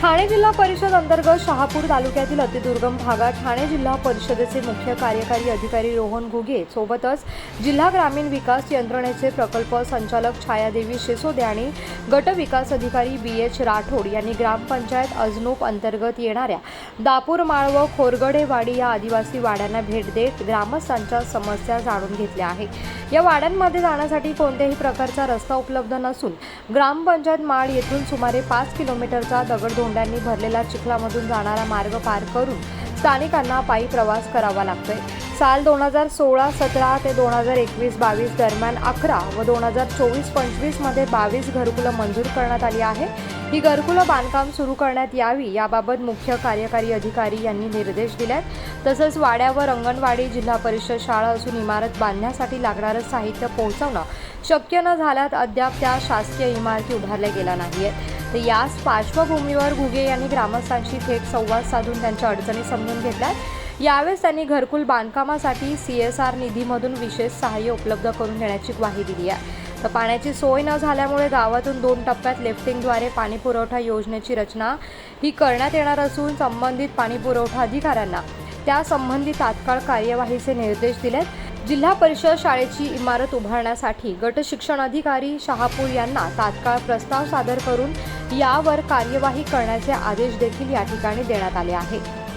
ठाणे जिल्हा परिषद अंतर्गत शहापूर तालुक्यातील अतिदुर्गम भागात ठाणे जिल्हा परिषदेचे मुख्य कार्यकारी अधिकारी रोहन घुगे सोबतच जिल्हा ग्रामीण विकास यंत्रणेचे प्रकल्प संचालक छायादेवी शिसोदे आणि गट विकास अधिकारी बी एच राठोड यांनी ग्रामपंचायत अजनूप अंतर्गत येणाऱ्या दापूर माळव खोरगडेवाडी या आदिवासी वाड्यांना भेट देत ग्रामस्थांच्या समस्या जाणून घेतल्या आहे या वाड्यांमध्ये जाण्यासाठी कोणत्याही प्रकारचा रस्ता उपलब्ध नसून ग्रामपंचायत माळ येथून सुमारे पाच किलोमीटरचा कोंड्यांनी भरलेला चिखलामधून जाणारा मार्ग पार करून स्थानिकांना पायी प्रवास करावा लागतोय. साल दोन हजार सोळा सतरा ते दोन हजार एकवीस बावीस दरम्यान अकरा व दोन हजार चोवीस पंचवीसमध्ये बावीस घरकुलं मंजूर करण्यात आली आहे. ही घरकुलं बांधकाम सुरू करण्यात यावी याबाबत मुख्य कार्यकारी अधिकारी यांनी निर्देश दिलेत. तसंच वाड्यावर अंगणवाडी जिल्हा परिषद शाळा असून इमारत बांधण्यासाठी लागणारं साहित्य पोहोचवणं शक्य न झाल्यात अद्याप त्या शासकीय इमारती उभारल्या गेल्या नाही आहेत तर याच पार्श्वभूमीवर घुगे यांनी ग्रामस्थांशी थेट संवाद साधून त्यांच्या अडचणी समजून घेतल्यात यावेळेस त्यांनी घरकुल बांधकामासाठी सी एस आर निधीमधून विशेष सहाय्य उपलब्ध करून देण्याची ग्वाही दिली आहे. तर पाण्याची सोय न झाल्यामुळे गावातून दोन टप्प्यात लिफ्टिंगद्वारे पाणीपुरवठा योजनेची रचना ही करण्यात येणार असून संबंधित पाणीपुरवठा अधिकाऱ्यांना त्या संबंधी तात्काळ कार्यवाहीचे निर्देश दिलेत. जिल्हा परिषद शाळेची इमारत उभारण्यासाठी गट शिक्षण अधिकारी शहापूर यांना तात्काळ प्रस्ताव सादर करून यावर कार्यवाही करण्याचे आदेश देखील या ठिकाणी देण्यात आले आहेत